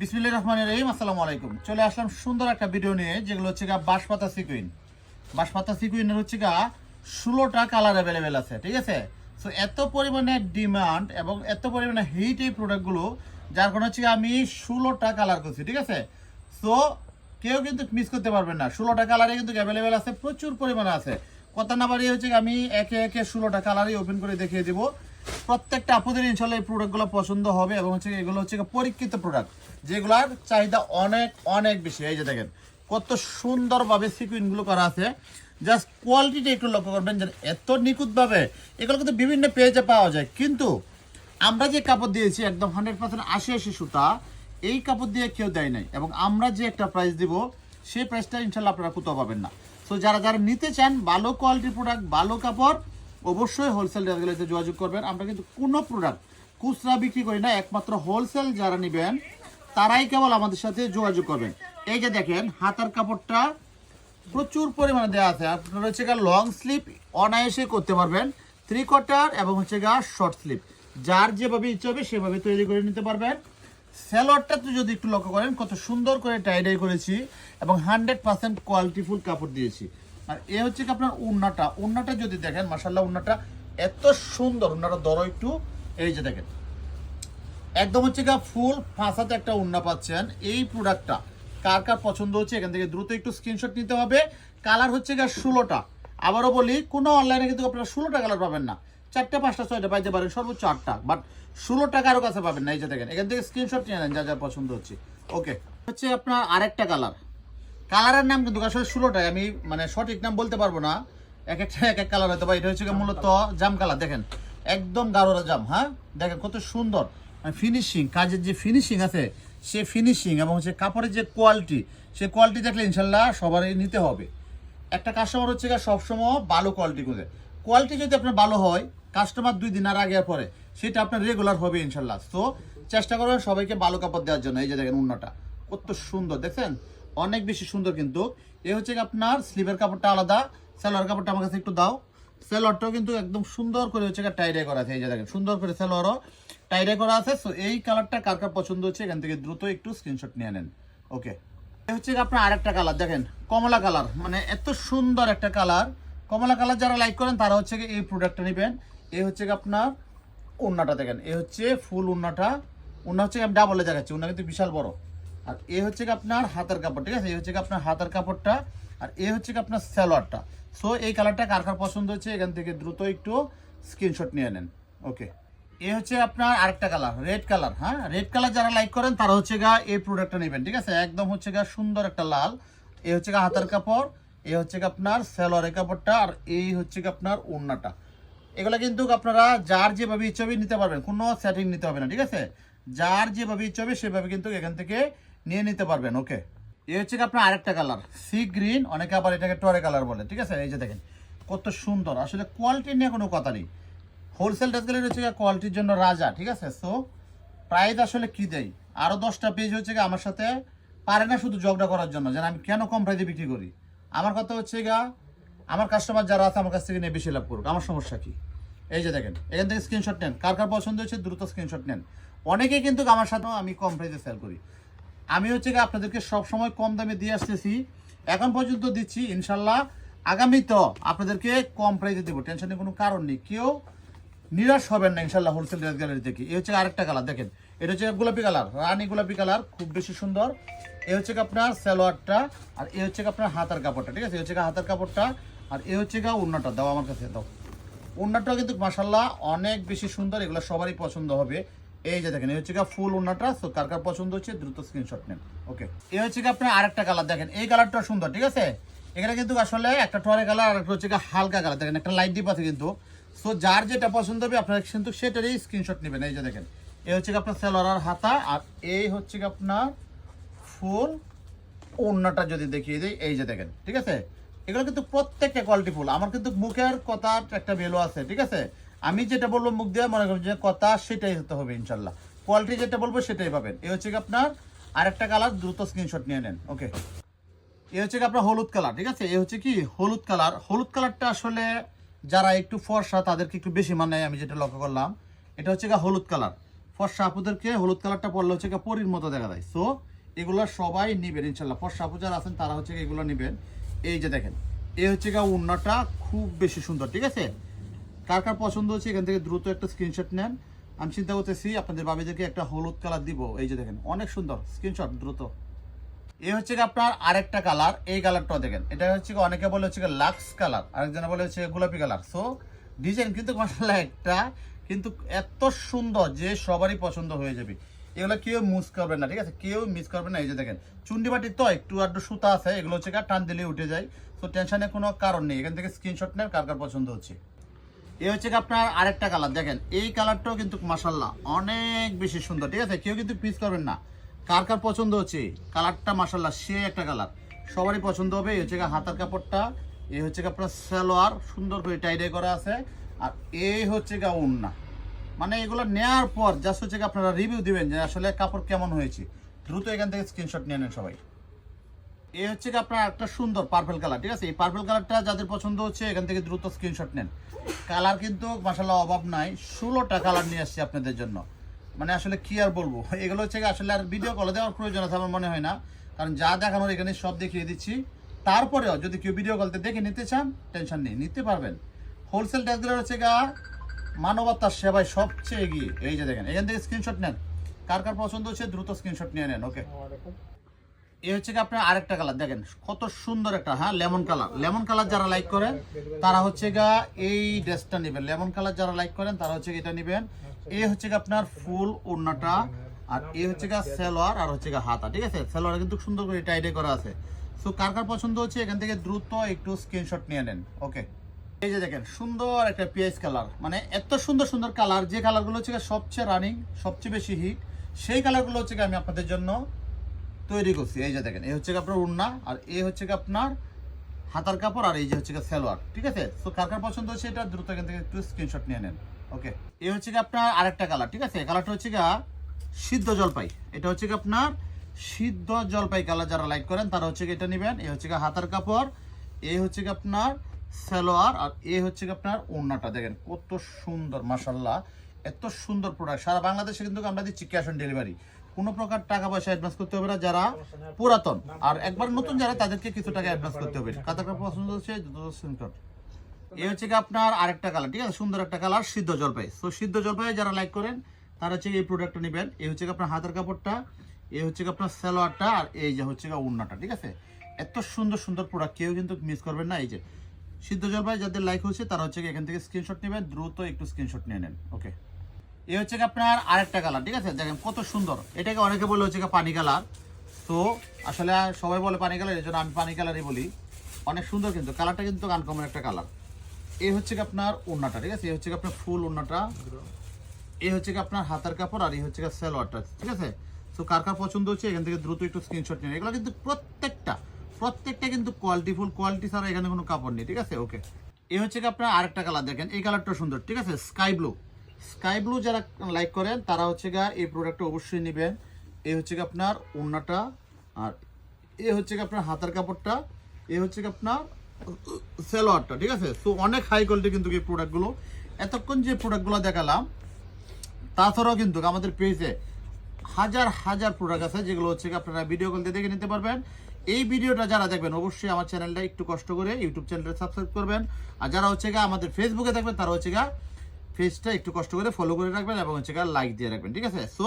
বিসমিল্লাহ রহমান রহিম, আসসালামু আলাইকুম। চলে আসলাম সুন্দর একটা ভিডিও নিয়ে, যেগুলো হচ্ছে গা বাঁশপাতা সিকুইন বাঁশপাতা সিকুইনের হচ্ছে গা ষোলোটা কালার অ্যাভেলেবেল আছে, ঠিক আছে? সো এত পরিমাণে ডিমান্ড এবং এত পরিমাণে হিট এই প্রোডাক্টগুলো যার কারণে হচ্ছে আমি ষোলোটা কালার করছি, ঠিক আছে? সো কেউ কিন্তু মিস করতে পারবেন না। ষোলোটা কালারে কিন্তু অ্যাভেলেবেল আছে, প্রচুর পরিমাণে আছে। কথা না বাড়িয়ে হচ্ছে আমি একে একে ষোলোটা কালারই ওপেন করে দেখিয়ে দিব। প্রত্যেকটা আপনাদের ইনশাল্লাহ এই প্রোডাক্টগুলো পছন্দ হবে এবং হচ্ছে এগুলো হচ্ছে পরীক্ষিত প্রোডাক্ট যেগুলার চাহিদা অনেক অনেক বেশি। এই যে দেখেন, কত সুন্দরভাবে সিকুইনগুলো করা আছে। জাস্ট কোয়ালিটিটা একটু লক্ষ্য করবেন যে এত নিখুঁতভাবে এগুলো কিন্তু বিভিন্ন পেজে পাওয়া যায়। কিন্তু আমরা যে কাপড় দিয়েছি, একদম হান্ড্রেড পার্সেন্ট আশি আশি সুতা, এই কাপড় দিয়ে কেউ দেয় নাই। এবং আমরা যে একটা প্রাইস দিব, সেই প্রাইসটা ইনশাল্লাহ আপনারা কোথাও পাবেন না। সো যারা যারা নিতে চান, ভালো কোয়ালিটির প্রোডাক্ট ভালো কাপড় অবশ্যই হোলসেল রেটগুলোতে যোগাযোগ করবেন। আমরা কিন্তু কোনো প্রোডাক্ট খুচরা বিক্রি করি না, একমাত্র হোলসেল যারা নেবেন, তারাই কেবল আমাদের সাথে যোগাযোগ করবেন। এই যে দেখেন, হাতার কাপড়টা প্রচুর পরিমাণে দেওয়া আছে। আপনারা হচ্ছে গা লং স্লিপ অনায়াসে করতে পারবেন থ্রি কোয়ার্টার এবং হচ্ছে গা শর্ট স্লিপ যার যেভাবে ইচ্ছে হবে সেভাবে তৈরি করে নিতে পারবেন। স্যালোয়ারটা তো যদি একটু লক্ষ্য করেন, কত সুন্দর করে টাইডাই করেছি এবং হান্ড্রেড পার্সেন্ট কোয়ালিটিফুল কাপড় দিয়েছি। আর এ হচ্ছে কি আপনার উন্নাটা। উন্নাটা যদি দেখেন মাসাল্লাহ উন্নাটা এত সুন্দর উন্নাটা দর একটু, এই যে দেখেন। একদম হচ্ছে গা ফুল ফাঁসাতে একটা উন্না পাচ্ছেন। এই প্রোডাক্টটা কার কার পছন্দ হচ্ছে, এখান থেকে দ্রুত একটু স্ক্রিনশট নিতে হবে। কালার হচ্ছে গা ষোলোটা। আবারও বলি, কোনো অনলাইনে কিন্তু আপনারা ষোলোটা কালার পাবেন না। চারটে, পাঁচটা, ছয়টা পাইতে পারেন, সর্বোচ্চ আটটা। বাট ষোলো টাকারও কাছে পাবেন না, এই যে দেখেন। এখান থেকে স্ক্রিনশট নিয়ে নেন, যা যা পছন্দ হচ্ছে। ওকে, হচ্ছে আপনার আরেকটা কালার। কালারের নাম কিন্তু আসলে ষোলোটাই আমি মানে সঠিক নাম বলতে পারব না। এক একটা এক এক কালার হয়তো বা এটা হচ্ছে মূলত জাম কালার দেখেন। একদম গাঢ়রা জাম হ্যাঁ? দেখেন কত সুন্দর। ফিনিশিং কাজের যে ফিনিশিং আছে সে ফিনিশিং এবং হচ্ছে কাপড়ের যে কোয়ালিটি সে কোয়ালিটি দেখলে ইনশাল্লাহ সবারই নিতে হবে। একটা কাস্টমার হচ্ছে গিয়ে সবসময় ভালো কোয়ালিটি করে কোয়ালিটি যদি আপনার ভালো হয় কাস্টমার দুই দিন আর আগে আর পরে সেটা আপনার রেগুলার হবে ইনশাল্লাহ। তো চেষ্টা করবেন সবাইকে ভালো কাপড় দেওয়ার জন্য এই যে দেখেন উন্নটা। কত সুন্দর দেখছেন? অনেক বেশি সুন্দর কিন্তু। এ হচ্ছে আপনার স্লিভের কাপড়টা আলাদা সেলোয়ার কাপড়টা আমার কাছে একটু দাও। সেলোয়ারটাও কিন্তু একদম সুন্দর করে হচ্ছে টাইডাই করা আছে, এই যে দেখেন, সুন্দর করে সেলোয়ারও টাইডাই করা আছে। সো এই কালারটা কার কার পছন্দ হচ্ছে এখান থেকে দ্রুত একটু স্ক্রিনশট নিয়ে নেন। ওকে এ হচ্ছে আপনার আরেকটা কালার দেখেন, কমলা কালার মানে এত সুন্দর একটা কালার কমলা কালার যারা লাইক করেন, তারা হচ্ছে এই প্রোডাক্টটা নেবেন। এই হচ্ছে আপনার উন্নাটা দেখেন, এ হচ্ছে ফুল উন্নাটা উন্না হচ্ছে আমি ডাবলে দেখাচ্ছি উন্না কিন্তু বিশাল বড়। আর এ হচ্ছে গিয়ে আপনার হাতের কাপড়, ঠিক আছে? এই হচ্ছে গিয়ে আপনার হাতের কাপড়টা, আর এ হচ্ছে গিয়ে আপনার স্যালোয়ারটা সো এই কালারটা কার কার পছন্দ হচ্ছে? এখান থেকে দ্রুত একটু স্ক্রিনশট নিয়ে নেন। ওকে এ হচ্ছে আপনার আরেকটা কালার রেড কালার হ্যাঁ? রেড কালার যারা লাইক করেন, তারা হচ্ছে গা এই প্রোডাক্টটা নেবেন, ঠিক আছে? একদম হচ্ছে গা সুন্দর একটা লাল। এ হচ্ছে গা হাতের কাপড়, এ হচ্ছে গা আপনার স্যালোয়ারের কাপড়টা, আর এই হচ্ছে গা আপনার ওড়নাটা। এগুলো কিন্তু আপনারা যার যেভাবে ইচ্ছে নিতে পারবেন, কোনো সেটিং নিতে হবে না, ঠিক আছে? যার যেভাবে ইচ্ছে হবে সেভাবে কিন্তু এখান থেকে নিয়ে নিতে পারবেন ওকে এই হচ্ছে আপনার আরেকটা কালার সি গ্রিন অনেকে আবার এটাকে টরে কালার বলে, ঠিক আছে? এই যে দেখেন, কত সুন্দর। আসলে কোয়ালিটি নিয়ে কোনো কথা নেই। হোলসেল ড্রেসগুলো হচ্ছে কোয়ালিটির জন্য রাজা, ঠিক আছে? সো প্রাইস আসলে কি দেয়? আরও দশটা পেজ হচ্ছে আমার সাথে পারে না শুধু ঝগড়া করার জন্য, যেন আমি কেন কম প্রাইসে বিক্রি করি? আমার কথা হচ্ছে গা আমার কাস্টমার যারা আছে, আমার কাছ থেকে নিয়ে বেশি লাভ করুক। আমার সমস্যা কি? এই যে দেখেন, এখান থেকে স্ক্রিনশট নেন। কার কার পছন্দ হচ্ছে দ্রুত স্ক্রিনশট নেন। অনেকেই কিন্তু আমার সাথেও আমি কম প্রাইসে সেল করি। আমি হচ্ছে কি আপনাদেরকে সব সময় কম দামে দিয়ে আসতেছি। এখন পর্যন্ত দিচ্ছি, ইনশাল্লাহ আগামী তো আপনাদেরকে কম প্রাইসে দেবো, টেনশনের কোনো কারণ নেই। কেউ নিরাশ হবেন না ইনশাল্লাহ হোলসেল ড্রেস গ্যালারি থেকে। এই হচ্ছে আরেকটা কালার দেখেন। এটা হচ্ছে গোলাপি কালার রানী গোলাপি কালার খুব বেশি সুন্দর। এ হচ্ছে গিয়ে আপনার সালোয়ারটা, আর এ হচ্ছে গিয়ে আপনার হাতার কাপড়টা, ঠিক আছে? এ হচ্ছে হাতার কাপড়টা, আর এ হচ্ছে গা উন্নাটা, দাও আমার কাছে, দাও। উন্নাটাও কিন্তু মাসাল্লাহ অনেক বেশি সুন্দর, এগুলো সবারই পছন্দ হবে। এই যে দেখেন, এই হচ্ছে ফুল উন্নাটা সো কার কার পছন্দ হচ্ছে দ্রুত স্ক্রিনশট নেন ওকে এই হচ্ছে গিয়ে আপনার আরেকটা কালার দেখেন, এই কালারটা সুন্দর, ঠিক আছে? এখানে কিন্তু আসলে একটা টরে কালার আর একটা হচ্ছে হালকা কালার দেখেন, একটা লাইট ডিপ আছে কিন্তু। সো যার যেটা পছন্দ হবে, আপনারা কিন্তু সেটারই স্ক্রিনশট নেবেন, এই যে দেখেন। এই হচ্ছে আপনার সেলোয়ার হাতা, আর এই হচ্ছে আপনার ফুল ওড়নাটা যদি দেখিয়ে দিই, এই যে দেখেন, ঠিক আছে? এগুলো কিন্তু প্রত্যেকটা কোয়ালিটি ফুল, আমার কিন্তু মুখের কথার একটা ভ্যালু আছে, ঠিক আছে? আমি যেটা বলব মুখ দিয়ে মনে করেন যে কথা সেটাই হতে হবে ইনশাল্লাহ। কোয়ালিটি যেটা বলব সেটাই পাবেন। এই হচ্ছে কি আপনার আরেকটা কালার দ্রুত স্ক্রিনশট নিয়ে নেন। ওকে এ হচ্ছে কি আপনার হলুদ কালার ঠিক আছে? এ হচ্ছে কি হলুদ কালার হলুদ কালারটা আসলে যারা একটু ফর্সা, তাদেরকে একটু বেশি মানায়, আমি যেটা লক্ষ্য করলাম। এটা হচ্ছে গা হলুদ কালার ফর্সা আপুদেরকে হলুদ কালারটা পরলে হচ্ছে গিয়ে পরির মতো দেখা যায়। সো এগুলো সবাই নিবেন ইনশাল্লাহ। ফর্সা আপু যারা আছেন, তারা হচ্ছে এগুলো নিবেন। এই যে দেখেন এই হচ্ছে গিয়ে উন্নাটা খুব বেশি সুন্দর, ঠিক আছে? কার কার পছন্দ হচ্ছে এখান থেকে দ্রুত একটা স্ক্রিনশট নেন। আমি চিন্তা করতেছি, আপনাদের বাবিদেরকে একটা হলুদ কালার দিব। এই যে দেখেন, অনেক সুন্দর স্ক্রিনশট দ্রুত। এই হচ্ছে আপনার আরেকটা কালার এই কালারটাও দেখেন। এটা হচ্ছে অনেকে বলে হচ্ছে লাক্স কালার আরেকজনে বলে হচ্ছে গোলাপি কালার সো ডিজাইন কিন্তু মাসাল্লাহ একটা, কিন্তু এত সুন্দর যে সবারই পছন্দ হয়ে যাবে। এগুলো কেউ মিস করবেন না, ঠিক আছে? কেউ মিস করবেন না। এই যে দেখেন চুন্ডি বাটির তো একটু আধটু সুতা আছে, এগুলো হচ্ছে টান দিলে উঠে যায়। তো টেনশনের কোনো কারণ নেই। এখান থেকে স্ক্রিনশট নেন, কার কার পছন্দ হচ্ছে। এই হচ্ছে আপনার আরেকটা কালার দেখেন, এই কালারটাও কিন্তু মাসাল্লাহ অনেক বেশি সুন্দর, ঠিক আছে? কেউ কিন্তু পিস করবেন না। কার কার পছন্দ হচ্ছে? কালারটা মাসাল্লাহ সে একটা কালার সবারই পছন্দ হবে, এই হচ্ছে হাতার কাপড়টা, এই হচ্ছে আপনার সালোয়ার, সুন্দর করে টাইডাই করা আছে। আর এই হচ্ছে গা উন্না মানে এগুলো নেওয়ার পর জাস্ট হচ্ছে আপনারা রিভিউ দিবেন যে আসলে কাপড় কেমন হয়েছে। দ্রুত এখান থেকে স্ক্রিনশট নিয়ে নেন সবাই। এই হচ্ছে কি আপনার একটা সুন্দর পার্পল কালার ঠিক আছে? এই পার্পল কালারটা যাদের পছন্দ হচ্ছে, এখান থেকে দ্রুত স্ক্রিনশট নেন। কালার কিন্তু মাসাল্লাহ অভাব নাই। ষোলোটা কালার নিয়ে আসছি আপনাদের জন্য। মানে আসলে কি আর বলব? এগুলো হচ্ছে আসলে আর ভিডিও কলে দেওয়ার প্রয়োজন আছে আমার মনে হয় না। কারণ যা দেখানোর এখানে সব দেখিয়ে দিচ্ছি। তারপরেও যদি কেউ ভিডিও কলতে দেখে নিতে চান টেনশন নেই, নিতে পারবেন। হোলসেল ড্রেসগুলো হচ্ছে গা মানবতার সেবায় সবচেয়ে এগিয়ে। এই যে দেখেন, এখান থেকে স্ক্রিনশট নেন। কার কার পছন্দ হচ্ছে, দ্রুত স্ক্রিনশট নিয়ে নেন ওকে এই হচ্ছে কি আপনার আরেকটা কালার দেখেন কত সুন্দর একটা হ্যাঁ লেমন কালার লেমন কালার যারা লাইক করেন তারা হচ্ছে গা এই ড্রেসটা নেবেন। লেমন কালার যারা লাইক করেন, তারা হচ্ছে এটা নেবেন। এই হচ্ছে গিয়ে আপনার ফুল ওড়নাটা, আর এই হচ্ছে গা সেলোয়ার, আর হচ্ছে গা হাতা, ঠিক আছে? সেলোয়ার কিন্তু সুন্দর করে টাইডে করা আছে। সো কার কার পছন্দ হচ্ছে, এখান থেকে দ্রুত একটু স্ক্রিনশট নিয়ে নেন ওকে এই যে দেখেন, সুন্দর একটা পিএস কালার মানে এত সুন্দর সুন্দর কালার যে কালারগুলো হচ্ছে সবচেয়ে রানিং সবচেয়ে বেশি হিট সেই কালারগুলো হচ্ছে আমি আপনাদের জন্য তৈরি করছি এই যে দেখেন এই হচ্ছে আপনার উন্না আর এই হচ্ছে আপনার হাতার কাপড় আর এই যে হচ্ছে সালোয়ার ঠিক আছে তো কার কার পছন্দ হচ্ছে এটা দ্রুত এখান থেকে একটু স্ক্রিনশট নিয়ে নেন ওকে এই হচ্ছে গিয়ে আপনার আরেকটা কালার ঠিক আছে কালারটা হচ্ছে গিয়ে সিদ্ধ জলপাই এটা হচ্ছে গিয়ে আপনার সিদ্ধ জলপাই কালার যারা লাইক করেন তারা হচ্ছে এটা নেবেন এই হচ্ছে হাতার কাপড় এই হচ্ছে গিয়ে আপনার সালোয়ার আর এই হচ্ছে গিয়ে আপনার ওড়নাটা দেখেন কত সুন্দর মাসাল্লাহ এত সুন্দর প্রোডাক্ট সারা বাংলাদেশে কিন্তু আমরা দিচ্ছি ক্যাশ অন ডেলিভারি কোনো প্রকার টাকা পয়সা অ্যাডভান্স করতে হবে না, যারা পুরাতন। আর একবার নতুন যারা, তাদেরকে কিছু টাকা অ্যাডভান্স করতে হবে। কাতারটা পছন্দ হচ্ছে এই হচ্ছে কি আপনার আরেকটা কালার ঠিক আছে? সুন্দর একটা কালার সিদ্ধ জলপাই। তো সিদ্ধ জলপাই যারা লাইক করেন, তারা হচ্ছে এই প্রোডাক্টটা নেবেন। এই হচ্ছে আপনার হাতের কাপড়টা, এই হচ্ছে আপনার সালোয়ারটা, আর এই যে হচ্ছে উন্নাটা ঠিক আছে? এত সুন্দর সুন্দর প্রোডাক্ট কেউ কিন্তু মিস করবেন না। এই যে সিদ্ধ জলপাই যাদের লাইক হচ্ছে, তারা হচ্ছে এখান থেকে স্ক্রিনশট নেবেন। দ্রুত একটু স্ক্রিনশট নিয়ে নেন ওকে এই হচ্ছে আপনার আরেকটা কালার ঠিক আছে? দেখেন কত সুন্দর। এটাকে অনেকে বলে হচ্ছে পানি কালার তো আসলে সবাই বলে পানি কালার এই জন্য আমি পানি কালারই বলি। অনেক সুন্দর কিন্তু কালারটা কিন্তু আনকমন একটা কালার এই হচ্ছে আপনার ওড়নাটা, ঠিক আছে? এই হচ্ছে আপনার ফুল ওড়নাটা। এই হচ্ছে আপনার হাতার কাপড় আর এই হচ্ছে সালোয়ারটা, ঠিক আছে? তো কার কার পছন্দ হচ্ছে, এখান থেকে দ্রুত একটু স্ক্রিনশট নিন। এগুলো কিন্তু প্রত্যেকটা প্রত্যেকটা কিন্তু কোয়ালিটি ফুল কোয়ালিটি ছাড়া এখানে কোনো কাপড় নেই, ঠিক আছে? ওকে এই হচ্ছে আপনার আরেকটা কালার দেখেন, এই কালারটা সুন্দর, ঠিক আছে? স্কাই ব্লু স্কাই ব্লু যারা লাইক করেন, তারা হচ্ছে গা এই প্রোডাক্টটা অবশ্যই নেবেন। এই হচ্ছে কি আপনার ওড়নাটা, আর এ হচ্ছে কি আপনার হাতার কাপড়টা, এ হচ্ছে কি আপনার সেলোয়ারটা, ঠিক আছে? তো অনেক হাই কোয়ালিটি কিন্তু এই প্রোডাক্টগুলো এতক্ষণ যে প্রোডাক্টগুলো দেখালাম, তাছাড়াও কিন্তু আমাদের পেজে হাজার হাজার প্রোডাক্ট আছে, যেগুলো হচ্ছে আপনারা ভিডিও কল দিয়ে দেখে নিতে পারবেন। এই ভিডিওটা যারা দেখবেন, অবশ্যই আমার চ্যানেলটা একটু কষ্ট করে ইউটিউব চ্যানেলটা সাবস্ক্রাইব করবেন। আর যারা হচ্ছে গা আমাদের ফেসবুকে দেখবেন, তারা হচ্ছে গা পেজটা একটু কষ্ট করে ফলো করে রাখবেন এবং হচ্ছে লাইক দিয়ে রাখবেন, ঠিক আছে? সো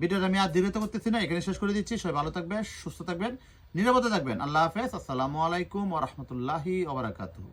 ভিডিওটা আমি আর দীর্ঘত করতেছি না, এখানে শেষ করে দিচ্ছি। সবাই ভালো থাকবেন, সুস্থ থাকবেন, নিরাপদে থাকবেন। আল্লাহ হাফেজ, আসসালামু আলাইকুম ওরহমতুল্লাহি ওবরাকাতুহু